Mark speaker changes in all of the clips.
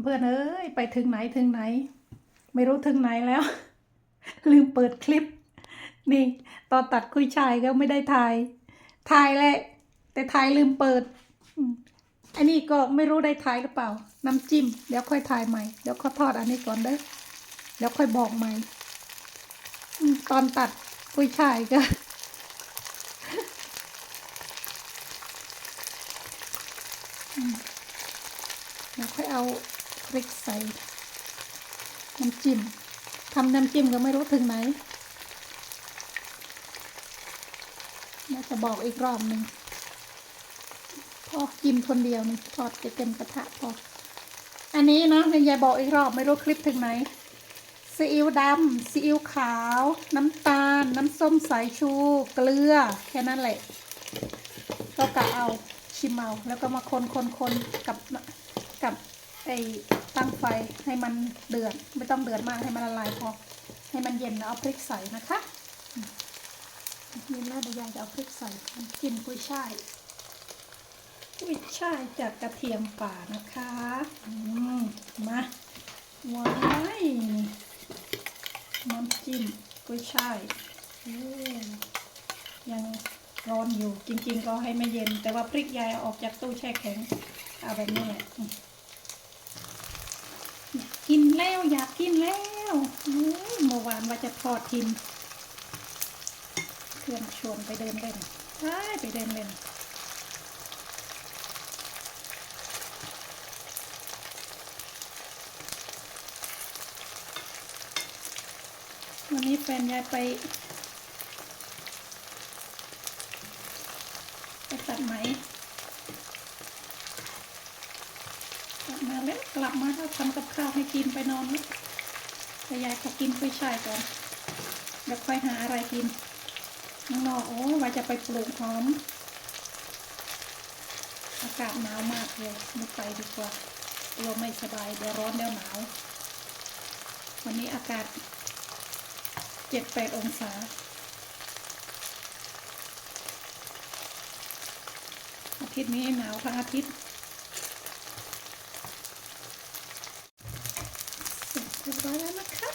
Speaker 1: เพื่อนเอ้ยไปถึงไหนถึงไหน ไม่รู้ถึงไหนแล้ว ลืมเปิดคลิป นี่ ตอนตัดคุยชายก็ไม่ได้ถ่ายถ่ายแหละ แต่ถ่ายลืมเปิดอันนี้ก็ไม่รู้ได้ถ่ายหรือเปล่า น้ำจิ้ม เดี๋ยวค่อยถ่ายใหม่ เดี๋ยวขาทอดอันนี้ก่อนเด้อเดี๋ยวค่อยบอกใหม่ ตอนตัดคุยชายก็ เดี๋ยวค่อยเอา พริกใส่น้ำจิ้มทำน้ำจิ้มก็ไม่รู้ถึงไหนน่าจะบอกอีกรอบหนึ่งพอจิ้มคนเดียวนี่ทอดจะเต็มกระทะพอ อันนี้เนาะยายบอกอีกรอบไม่รู้คลิปถึงไหนซีอิ๊วดำซีอิ๊วขาว น้ำตาล น้ำส้มสายชู เกลือ แค่นั้นแหละ ก็กะเอาชิมเอาแล้วก็มาคนคนคนกับกับไอ ตั้งไฟให้มันเดือด ไม่ต้องเดือดมากให้มันละลายพอ ให้มันเย็นแล้วเอาพริกใส่นะคะอืมเย็นแล้วเดียายจะเอาพริกใส่น้ำจิ้มกุ้ยช่ายกุ้ยช่ายจากกระเทียมป่านะคะอืมมาว้ายน้ำจิ้มกุ้ยช่ายยังร้อนอยู่จริง ๆ ก็ให้ไม่เย็น แต่ว่าพริกยายเอาออกจากตู้แช่แข็งเอาแบบนี้แหละอืมอ กินแล้วอยากกินแล้วเมื่อวานว่าจะทอดทิมเพื่อนชวนไปเดินเล่นไปไปเดินเล่นวันนี้แฟนยายไป ไปตัดไหม กลับมาแล้วกลับมาก็ทำกับข้าวให้กินไปนอนแล้วแต่ยายขอกินกุ้ยช่ายก่อนเดี๋ยวค่อยหาอะไรกินข้างนอโอ้ว่าจะไปปลูกหอม อากาศหนาวมากเลยไม่ไปดีกว่ากลัวไม่สบายเดี๋ยวร้อนเดี๋ยวหนาว วันนี้อากาศเจ็ดแปดองศาอาทิตย์นี้หนาวทั้งอาทิตย์ เรียบร้อยแล้วนะคะ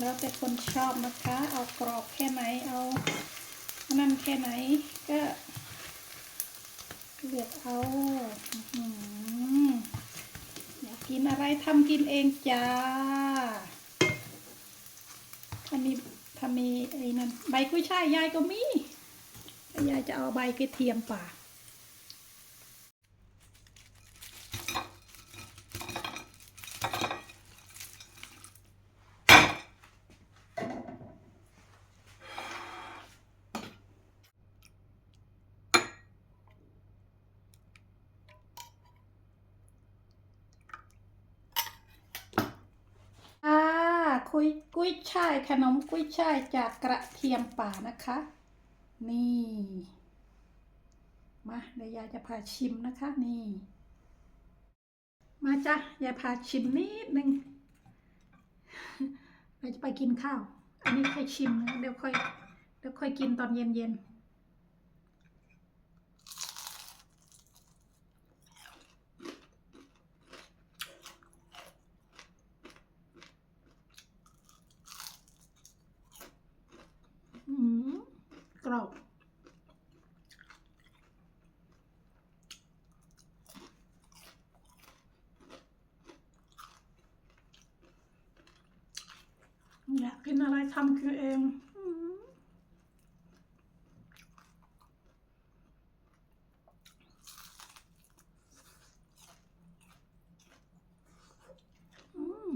Speaker 1: แล้วแต่คนชอบนะคะ เอากรอบแค่ไหน เอานั่นแค่ไหน ก็เลือกเอาอยากกินอะไรทำกินเองจ้า ถ้ามีถ้ามีไอ้นั่นใบกุ้ยช่ายยายก็มีแต่ ยายจะเอาใบกระเทียมป่าอ่า คุยกุ้ยช่ายขนมกุ้ยช่ายจากกระเทียมป่านะคะ นี่ มาเดี๋ยวยายจะพาชิมนะคะ นี่ มาจ้ะยายพาชิมนิดนึงเราจะไปกินข้าว อันนี้ค่อยชิมนะเดี๋ยวค่อย เดี๋ยวค่อยกินตอนเย็นๆอืมกรอบ อยา กินอะไรทำคือเองอืมอืม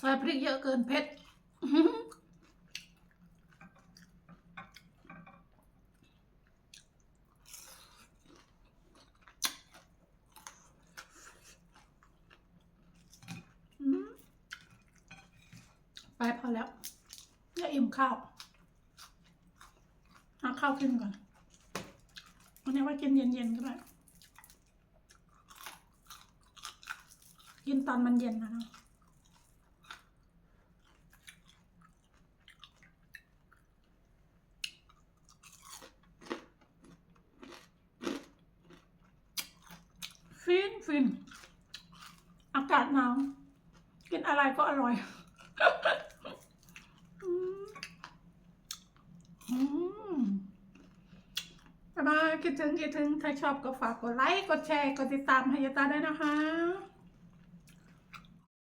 Speaker 1: ใส่พริกเยอะเกินเผ็ดไปพอแล้วอย่าอิ่มข้าวหาข้าวกินก่อนวันนี้ว่ากินเย็นๆก็ได้กินตอนมันเย็นนะเนาะ ฟิน อากาศหนาวกินอะไรก็อร่อยบ๊ายบายคิดถึงคิดถึง ถ้าชอบก็ฝากกดไลค์ กดแชร์ กดติดตามให้ยาตาด้วยนะคะ